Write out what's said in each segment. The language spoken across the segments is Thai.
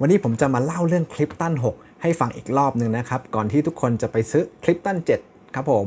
วันนี้ผมจะมาเล่าเรื่องคลิปตัน6 ให้ฟังอีกรอบหนึ่งนะครับ ก่อนที่ทุกคนจะไปซื้อคลิปตัน7 ครับผม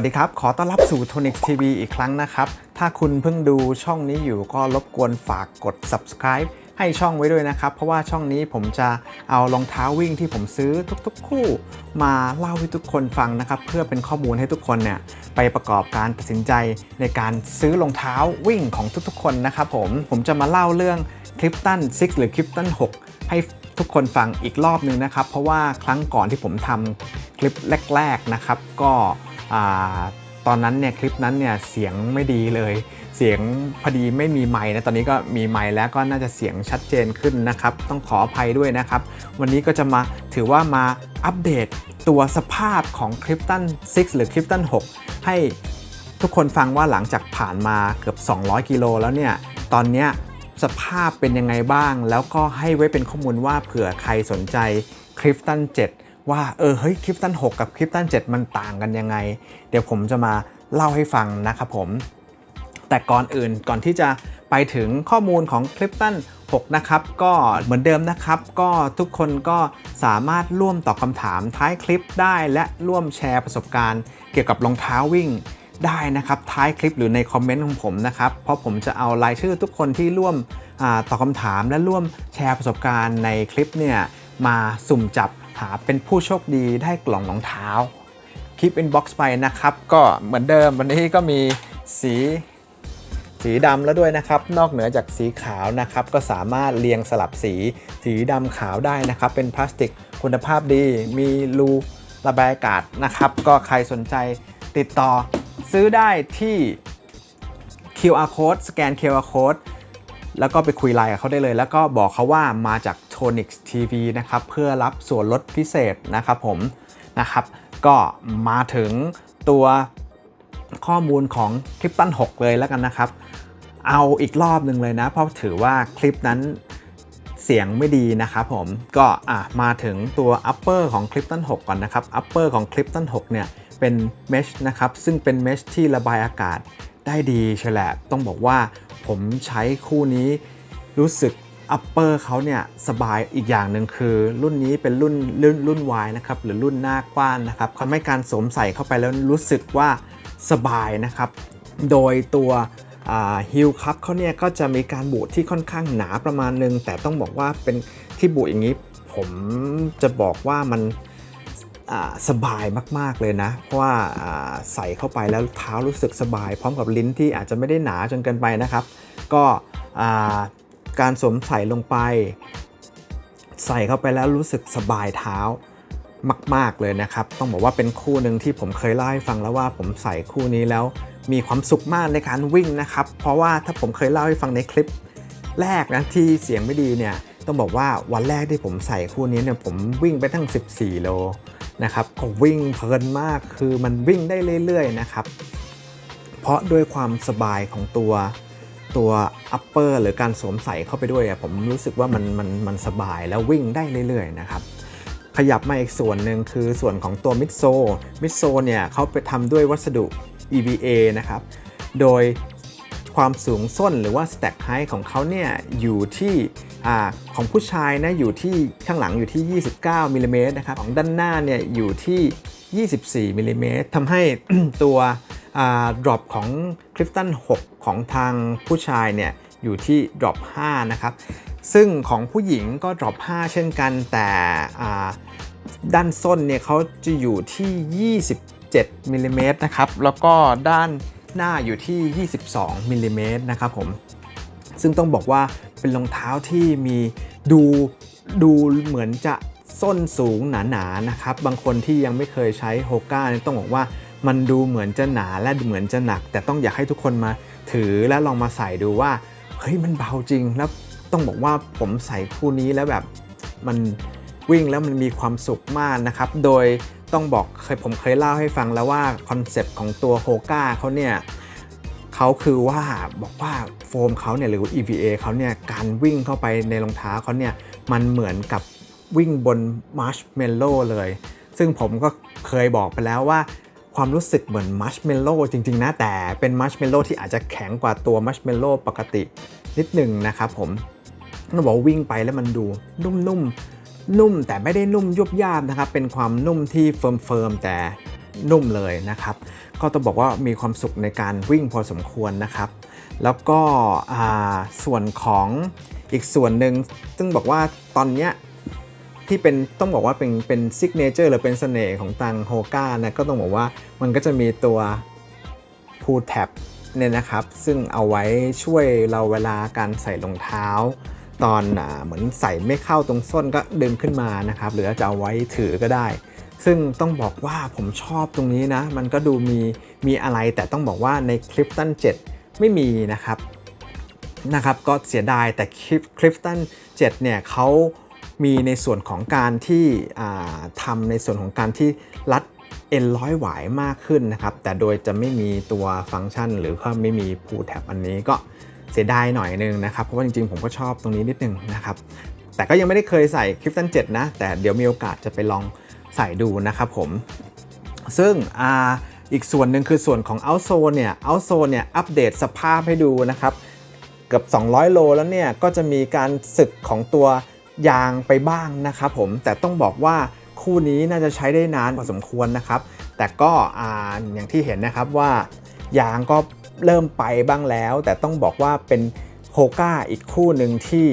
วัสดีครับ ขอต้อนรับสู่ Tonic TV อีกครั้งนะครับ ถ้าคุณเพิ่งดูช่องนี้อยู่ก็รบกวนฝากกด subscribe ให้ช่องไว้ด้วยนะครับ เพราะว่าช่องนี้ผมจะเอารองเท้าวิ่งที่ผมซื้อทุกๆ คู่ มาเล่าให้ทุกคนฟังนะครับ เพื่อเป็นข้อมูลให้ทุกคนเนี่ยไปประกอบการตัดสินใจในการซื้อรองเท้าวิ่งของทุกๆ คนนะครับผมผมจะมาเล่าเรื่องคลิปตัน6หรือคลิปตัน6 ให้ทุกคนฟังอีกรอบนึงนะครับ เพราะว่าครั้งก่อนที่ผมทำคลิปแรก ๆนะครับ ก็ ตอนนั้นเนี่ยคลิปนั้นเนี่ยเสียงไม่ดีเลย เสียงพอดีไม่มีไมค์นะตอนนี้ก็มีไมค์แล้วก็น่าจะเสียงชัดเจนขึ้นนะครับ ต้องขออภัยด้วยนะครับ วันนี้ก็จะมาถือว่ามาอัปเดตตัวสภาพของคลิปตัน6หรือคลิปตัน6ให้ทุกคนฟังว่าหลังจากผ่านมาเกือบ 200 กิโลแล้วเนี่ยตอนนี้สภาพเป็นยังไงบ้าง แล้วก็ให้ไว้เป็นข้อมูลว่าเผื่อใครสนใจคลิฟตัน7 ว่าเออเฮ้ยคลิฟตัน6 กับคลิฟตัน7 มันต่างกันยังไง เดี๋ยวผมจะมาเล่าให้ฟังนะครับผม แต่ก่อนอื่นก่อนที่จะไปถึงข้อมูลของคลิปตัน6นะครับก็เหมือนเดิมนะครับ ก็ทุกคนก็สามารถร่วมตอบคำถามท้ายคลิปได้และร่วมแชร์ประสบการณ์ เกี่ยวกับรองเท้าวิ่งได้นะครับท้ายคลิปหรือในคอมเมนต์ของผมนะครับ เพราะผมจะเอารายชื่อทุกคนที่ร่วมอตอบคำถามและร่วมแชร์ประสบการณ์ในคลิปเนี่ยมาสุ่มจับ หาเป็นผู้โชคดีได้กล่องรองเท้า คลิป inbox ไปนะครับ ก็เหมือนเดิมวันนี้ก็มีสีสีดำแล้วด้วยนะครับ นอกเหนือจากสีขาวนะครับ ก็สามารถเรียงสลับสีสีดำขาวได้นะครับ เป็นพลาสติกคุณภาพดี มีรูระบายอากาศนะครับ ก็ใครสนใจติดต่อซื้อได้ที่ QR code สแกน QR code แล้วก็ไปคุยไลน์กับเขาได้เลย แล้วก็บอกเขาว่ามาจาก Tonix TV นะครับเพื่อรับส่วนลดพิเศษนะครับผมนะครับก็มาถึงตัวข้อมูลของคลิปตัน6 เลยแล้วกันนะครับ เอาอีกรอบหนึ่งเลยนะ เพราะถือว่าคลิปนั้นเสียงไม่ดีนะครับผมก็อะมาถึงตัว upper ของคลิปตัน6 ก่อนนะครับ upper ของคลิปตัน6 เนี่ยเป็น mesh นะครับซึ่งเป็น mesh ที่ระบายอากาศได้ดีเฉลบต้องบอกว่าผมใช้คู่นี้รู้สึก upper เขาเนี่ยสบายอีกอย่างหนึ่งคือ รุ่นนี้เป็นรุ่นรุ่นรุ่น Y นะครับหรือรุ่นหน้ากว้านนะครับทำให้การสวมใส่เข้าไปแล้วรู้สึกว่าสบายนะครับ โดยตัวฮิลคัพเขาเนี่ยก็จะมีการบูทที่ค่อนข้างหนาประมาณนึง แต่ต้องบอกว่าเป็นที่บูทอย่างนี้ ผมจะบอกว่ามันอ่าสบายมาก ๆ เลยนะ เพราะว่าใส่เข้าไปแล้วเท้ารู้สึกสบาย พร้อมกับลิ้นที่อาจจะไม่ได้หนาจนเกินไปนะครับ ก็อ่า การสวมใส่ลงไป ใส่เข้าไปแล้วรู้สึกสบายเท้ามาก ๆเลยนะครับ ต้องบอกว่าเป็นคู่หนึ่งที่ผมเคยเล่าให้ฟังแล้วว่าผมใส่คู่นี้แล้ว มีความสุขมากในการวิ่งนะครับ เพราะว่าถ้าผมเคยเล่าให้ฟังในคลิป แรกนะที่เสียงไม่ดีเนี่ยต้องบอกว่าวันแรกที่ผมใส่คู่นี้เนี่ยผมวิ่งไปทั้ง 14 โลนะครับก็วิ่งเพลินมากคือมันวิ่งได้เรื่อยๆนะครับ เพราะด้วยความสบายของตัว ตัว upper หรือการสวมใส่เข้าไปด้วยผมรู้สึกว่ามันมันมันสบายแล้ววิ่งได้เรื่อยๆนะครับขยับมาอีกส่วนหนึ่งคือส่วนของตัวมิดโซมิดโซเนี่ยเขาไปทำด้วยวัสดุ EVA นะครับ โดยความสูงส้นหรือว่า stack height ของเขาเนี่ยอยู่ที่อของผู้ชายนะอยู่ที่ข้างหลังอยู่ที่ 29มิลลิเมตรนะครับของด้านหน้าเนี่ยอยู่ที่ 24มิลลิเมตรทำให้ตัว ดรอปของคลิฟตัน6 ของทางผู้ชายเนี่ยอยู่ที่ drop 5นะครับ ซึ่งของผู้หญิงก็ drop 5เช่นกันแต่ด้านส้นเนี่ยเขาจะอยู่ที่ 27มิลลิเมตรนะครับ แล้วก็ด้านหน้าอยู่ที่ 22มิลลิเมตรนะครับผม ซึ่งต้องบอกว่าเป็นรองเท้าที่มีดูดูเหมือนจะส้นสูงหนาๆนะครับ บางคนที่ยังไม่เคยใช้โฮก้าต้องบอกว่า มันดูเหมือนจะหนาและเหมือนจะหนัก แต่ต้องอยากให้ทุกคนมาถือและลองมาใส่ดูว่าเฮ้ยมันเบาจริงแล้วต้องบอกว่าผมใส่คู่นี้แล้วแบบมันวิ่งแล้วมันมีความสุขมากนะครับ โดยต้องบอกเคยผมเคยเล่าให้ฟังแล้วว่าคอนเซปต์ของตัวโฮก้าเขาเนี่ยเขาคือว่าบอกว่าโฟมเขาเนี่ยหรือ EVA เขาเนี่ยการวิ่งเข้าไปในรองเท้าเขาเนี่ยมันเหมือนกับวิ่งบนมาร์ชเมลโล่เลย ซึ่งผมก็เคยบอกไปแล้วว่า ความรู้สึกเหมือนมัชเมลโล่จริงๆนะแต่เป็นมัชเมลโล่ที่อาจจะแข็งกว่าตัวมัชเมลโล่ปกตินิดหนึ่งนะครับผมต้องบอกว่าวิ่งไปแล้วมันดูนุ่มๆนุ่มแต่ไม่ได้นุ่มยุบยาบนะครับเป็นความนุ่มที่เฟิร์มๆแต่นุ่มเลยนะครับ ก็ต้องบอกว่ามีความสุขในการวิ่งพอสมควรนะครับ แล้วก็อ่าส่วนของอีกส่วนหนึ่งซึ่งบอกว่าตอนเนี้ย ที่เป็นต้องบอกว่าเป็นเป็นซิกเนเจอร์หรือเป็นเสน่ห์ของตังโฮก้านะก็ต้องบอกว่ามันก็จะมีตัวพูแท็บเนี่ยนะครับ ซึ่งเอาไว้ช่วยเราเวลาการใส่รองเท้า ตอนอาเหมือนใส่ไม่เข้าตรงส้นก็ดึงขึ้นมานะครับ หรือจะเอาไว้ถือก็ได้ ซึ่งต้องบอกว่าผมชอบตรงนี้นะ มันก็ดูมีมีอะไรแต่ต้องบอกว่าในคลิปตัน7 ไม่มีนะครับนะครับ ก็เสียดายแต่คลิปคลิปตัน7เนี่ยเขา มีในส่วนของการที่อ่าทำในส่วนของการที่รัดเอ็นร้อยหวายมากขึ้นนะครับ แต่โดยจะไม่มีตัวฟังก์ชัน หรือว่าไม่มีพูแท็บอันนี้ก็เสียดายหน่อยนึงนะครับ เพราะว่าจริงๆ ผมก็ชอบตรงนี้นิดนึงนะครับ แต่ก็ยังไม่ได้เคยใส่คลิปตัน7นะ แต่เดี๋ยวมีโอกาสจะไปลองใส่ดูนะครับผม ซึ่งอาอีกส่วนหนึ่งคือส่วนของ Outzone เนี่ย Outzone เนี่ยอัปเดตสภาพให้ดูนะครับ เกือบ 200 โลแล้วเนี่ย ก็จะมีการสึกของตัว ยางไปบ้างนะครับผมแต่ต้องบอกว่าคู่นี้น่าจะใช้ได้นานพอสมควรนะครับ แต่ก็อ่าอย่างที่เห็นนะครับว่ายางก็เริ่มไปบ้างแล้ว แต่ต้องบอกว่าเป็นโฮก้าอีกคู่หนึ่งที่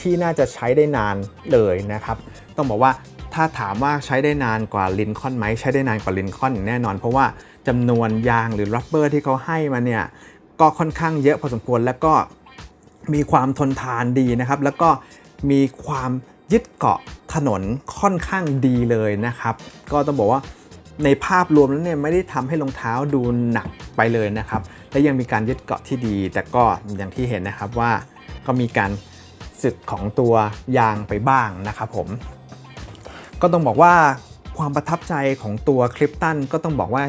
ที่น่าจะใช้ได้นานเลยนะครับ ต้องบอกว่าถ้าถามว่าใช้ได้นานกว่าลินคอนไหมใช้ได้นานกว่าลินคอนอย่างแน่นอน เพราะว่าจำนวนยางหรือรับเบอร์ที่เขาให้มาเนี่ยก็ค่อนข้างเยอะพอสมควรแล้วก็มีความทนทานดีนะครับ แล้วก็ มีความยึดเกาะถนนค่อนข้างดีเลยนะครับ ก็ต้องบอกว่าในภาพรวมแล้วเนี่ยไม่ได้ทำให้รองเท้าดูหนักไปเลยนะครับ และยังมีการยึดเกาะที่ดี แต่ก็อย่างที่เห็นนะครับว่าก็มีการสึกของตัวยางไปบ้างนะครับผม ก็ต้องบอกว่าความประทับใจของตัวคลิปตันก็ต้องบอกว่า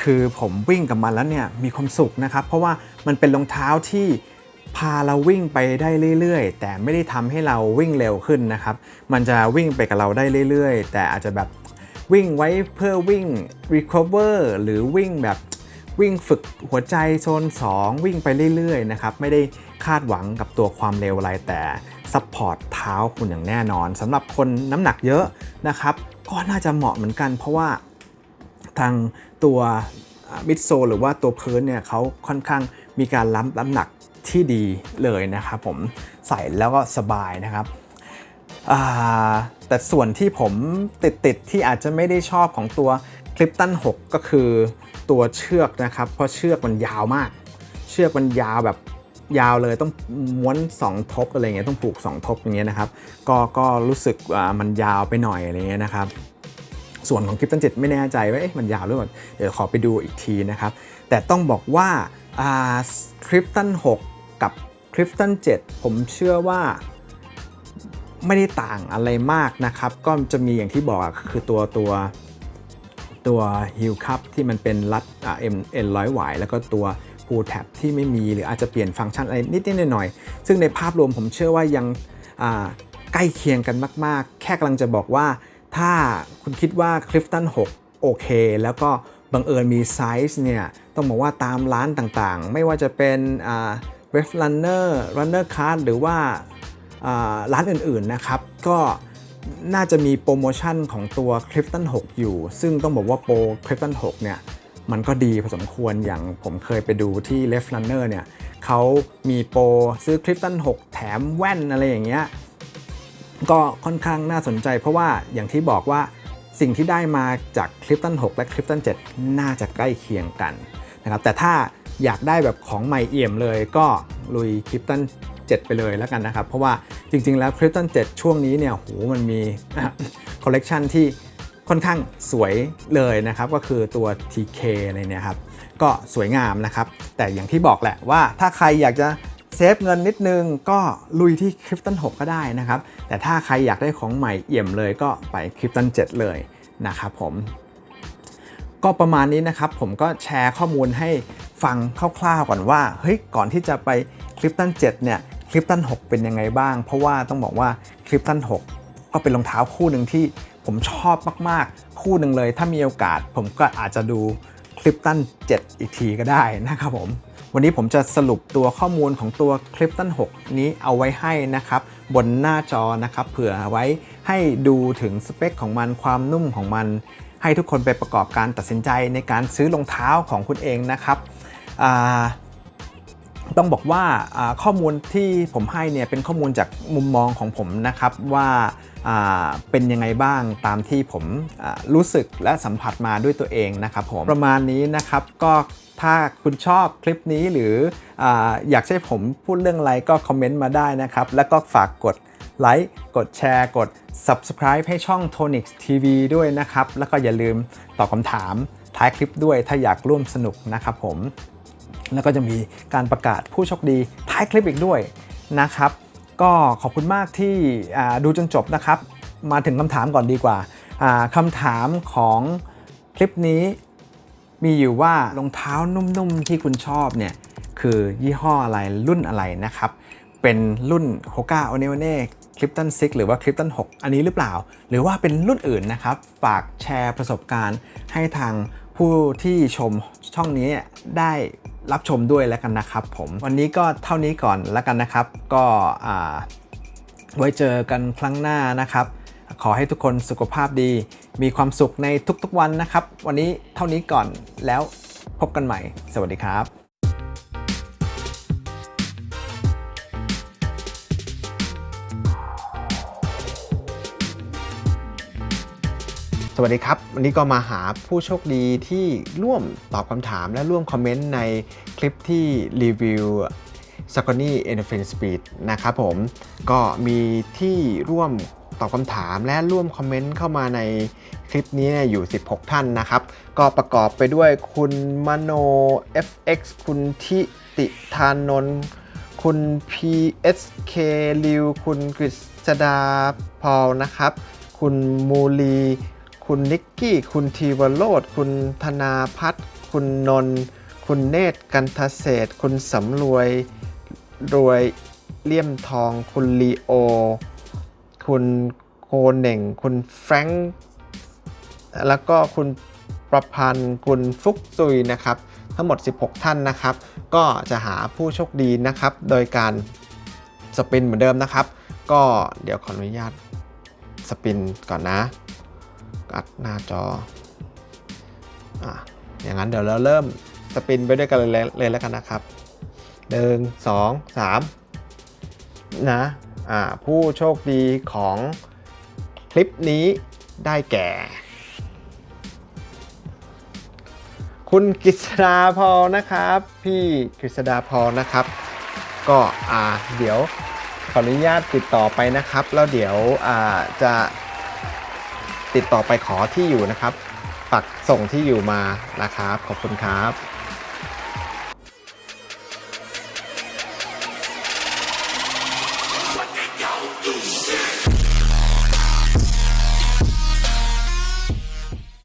คือผมวิ่งกับมันแล้วเนี่ยมีความสุขนะครับ เพราะว่ามันเป็นรองเท้าที่ พาเราวิ่งไปได้เรื่อยๆ แต่ไม่ได้ทำให้เราวิ่งเร็วขึ้นนะครับ มันจะวิ่งไปกับเราได้เรื่อยๆ แต่อาจจะแบบวิ่งไว้เพื่อวิ่ง recover หรือวิ่งแบบวิ่งฝึกหัวใจโซน 2 วิ่งไปเรื่อยๆนะครับไม่ได้คาดหวังกับตัวความเร็วอะไรแต่ซัพพอร์ตเท้าคุณอย่างแน่นอนสำหรับคนน้ำหนักเยอะนะครับ ก็น่าจะเหมาะเหมือนกัน เพราะว่าทางตัวมิดโซหรือว่าตัวพื้นเนี่ยเขาค่อนข้างมีการล้ำน้ำหนัก ที่ดีเลยนะครับผมใส่แล้วก็สบายนะครับแต่ส่วนที่ผมติดติดที่อาจจะไม่ได้ชอบของตัวคลิปตัน6 ก็คือตัวเชือกนะครับ เพราะเชือกมันยาวมาก เชือกมันยาวแบบยาวเลยต้องม้วน 2 ทบอะไรเงี้ยต้องผูก 2 ทบอย่างเงี้ยนะครับ ก็ก็รู้สึกมันยาวไปหน่อยอะไรเงี้ยนะครับ ส่วนของคลิปตัน7ไม่แน่ใจว่าเอ๊ะมันยาวหรือเปล่าเดี๋ยวขอไปดูอีกทีนะครับ แต่ต้องบอกว่าคลิปตัน6 กับคลิปตัน7ผมเชื่อว่าไม่ได้ต่างอะไรมากนะครับ ก็จะมีอย่างที่บอกคือตัวตัวตัวฮิลคัพที่มันเป็นรัดเอ็มเอ็นร้อยหวายแล้วก็ตัวพูแท็บที่ไม่มีหรืออาจจะเปลี่ยนฟังก์ชันอะไรนิดๆหน่อยๆซึ่งในภาพรวมผมเชื่อว่ายังใกล้เคียงกันมาก ๆ แค่กำลังจะบอกว่าถ้าคุณคิดว่าคลิฟตัน6 โอเค แล้วก็บังเอิญมีไซส์เนี่ย ต้องบอกว่าตามร้านต่างๆ ไม่ว่าจะเป็นอร์ รันเนอร์คาร์ดหรือว่าร้านอื่นๆนะครับ ก็น่าจะมีโปรโมชั่นของตัว Clifton 6 อยู่ ซึ่งต้องบอกว่าโปร Clifton 6 เนี่ย มันก็ดีพอสมควรอย่างผมเคยไปดูที่ Left Runner เนี่ยเขามีโปรซื้อคลิปตัน6แถมแว่นอะไรอย่างเงี้ย ก็ค่อนข้างน่าสนใจ เพราะว่าอย่างที่บอกว่าสิ่งที่ได้มาจากคลิปตัน6และคลิปตัน7น่าจะใกล้เคียงกันนะครับ แต่ถ้า อยากได้แบบของใหม่เอี่ยมเลยก็ลุยคลิปตัน7 ไปเลยแล้วกันนะครับ เพราะว่าจริง ๆ แล้วคลิปตัน7ช่วงนี้เนี่ยโหมันมีคอลเลกชันที่ค่อนข้างสวยเลยนะครับ ก็คือตัว TK อะไรเนี่ยครับ ก็สวยงามนะครับ แต่อย่างที่บอกแหละว่าถ้าใครอยากจะเซฟเงินนิดนึงก็ลุยที่คริปตัน6ก็ได้นะครับ แต่ถ้าใครอยากได้ของใหม่เอี่ยมเลยก็ไปคริปตัน7เลยนะครับผม ก็ประมาณนี้นะครับ ผมก็แชร์ข้อมูลให้ฟังคร่าวๆก่อนว่าเฮ้ยก่อนที่จะไปคลิปตัน7เนี่ยคลิปตัน6 เป็นยังไงบ้าง เพราะว่าต้องบอกว่าคลิปตัน6 ก็เป็นรองเท้าคู่หนึ่งที่ผมชอบมากๆ คู่หนึ่งเลย ถ้ามีโอกาสผมก็อาจจะดูคลิปตัน7 อีกทีก็ได้นะครับผมวันนี้ผมจะสรุปตัวข้อมูลของตัวคลิปตัน6 นี้เอาไว้ให้นะครับ บนหน้าจอนะครับเผื่อไว้ให้ดูถึงสเปคของมันความนุ่มของมัน ให้ทุกคนไปประกอบการตัดสินใจในการซื้อรองเท้าของคุณเองนะครับ ต้องบอกว่าข้อมูลที่ผมให้เนี่ยเป็นข้อมูลจากมุมมองของผมนะครับว่าเป็นยังไงบ้างตามที่ผมรู้สึกและสัมผัสมาด้วยตัวเองนะครับผมประมาณนี้นะครับก็ถ้าคุณชอบคลิปนี้หรือออยากให้ผมพูดเรื่องอะไรก็คอมเมนต์มาได้นะครับ แล้วก็ฝากกดไลค์กดแชร์กด Subscribe ให้ช่อง Tonix TV ด้วยนะครับ แล้วก็อย่าลืมตอบคำถามท้ายคลิปด้วยถ้าอยากร่วมสนุกนะครับผม แล้วก็จะมีการประกาศผู้โชคดีท้ายคลิปอีกด้วยนะครับ ก็ขอบคุณมากที่ดูจนจบนะครับ มาถึงคำถามก่อนดีกว่าอ่าคำถามของคลิปนี้มีอยู่ว่ารองเท้านุ่มๆที่คุณชอบเนี่ยคือยี่ห้ออะไรรุ่นอะไรนะครับ เป็นรุ่น Hoka o n e o n e Clifton 6 หรือว่า Clifton 6 อันนี้หรือเปล่า หรือว่าเป็นรุ่นอื่นนะครับ ฝากแชร์ประสบการณ์ให้ทางผู้ที่ชมช่องนี้ได้ รับชมด้วยแล้วกันนะครับผมวันนี้ก็เท่านี้ก่อนแล้วกันนะครับ ก็ไว้เจอกันครั้งหน้านะครับ ขอให้ทุกคนสุขภาพดี มีความสุขในทุกๆวันนะครับ วันนี้เท่านี้ก่อนแล้วพบกันใหม่ สวัสดีครับ สวัสดีครับ วันนี้ก็มาหาผู้โชคดีที่ร่วมตอบคำถามและร่วมคอมเมนต์ในคลิปที่รีวิว s a c o n y e n f i n Speed นะครับผมก็มีที่ร่วมตอบคำถามและร่วมคอมเมนต์เข้ามาในคลิปนี้นี่ยอยู่ 16 ท่านนะครับ ก็ประกอบไปด้วยคุณมโน FX คุณทิติธานนท์คุณ PSK ลิว คุณกฤษดาพอลนะครับ คุณมูลี คุณนิกกี้ คุณทีวโรดคุณธนาพัฒน์คุณนนท์คุณเนตรกันทเศษ คุณสำรวยรวยเลี่ยมทอง คุณลีโอ คุณโกเหน่ง คุณแฟรงค์แล้วก็คุณประพันธ์ คุณฟุกซุยนะครับ ทั้งหมด 16 ท่านนะครับ ก็จะหาผู้โชคดีนะครับ โดยการสปินเหมือนเดิมนะครับ ก็เดี๋ยวขออนุญาตสปินก่อนนะ อัดหน้าจออะอย่างนั้นเดี๋ยวเราเริ่มสปินไปด้วยกันเลยแล้วกันนะครับหนึ่งสองสามนะอ่าผู้โชคดีของคลิปนี้ได้แก่ คุณกฤษดาพรนะครับ พี่กฤษดาพรนะครับ ก็อ่าเดี๋ยวขออนุญาตติดต่อไปนะครับ แล้วเดี๋ยวอ่าจะ ติดต่อไปขอที่อยู่นะครับปักส่งที่อยู่มานะครับขอบคุณครับ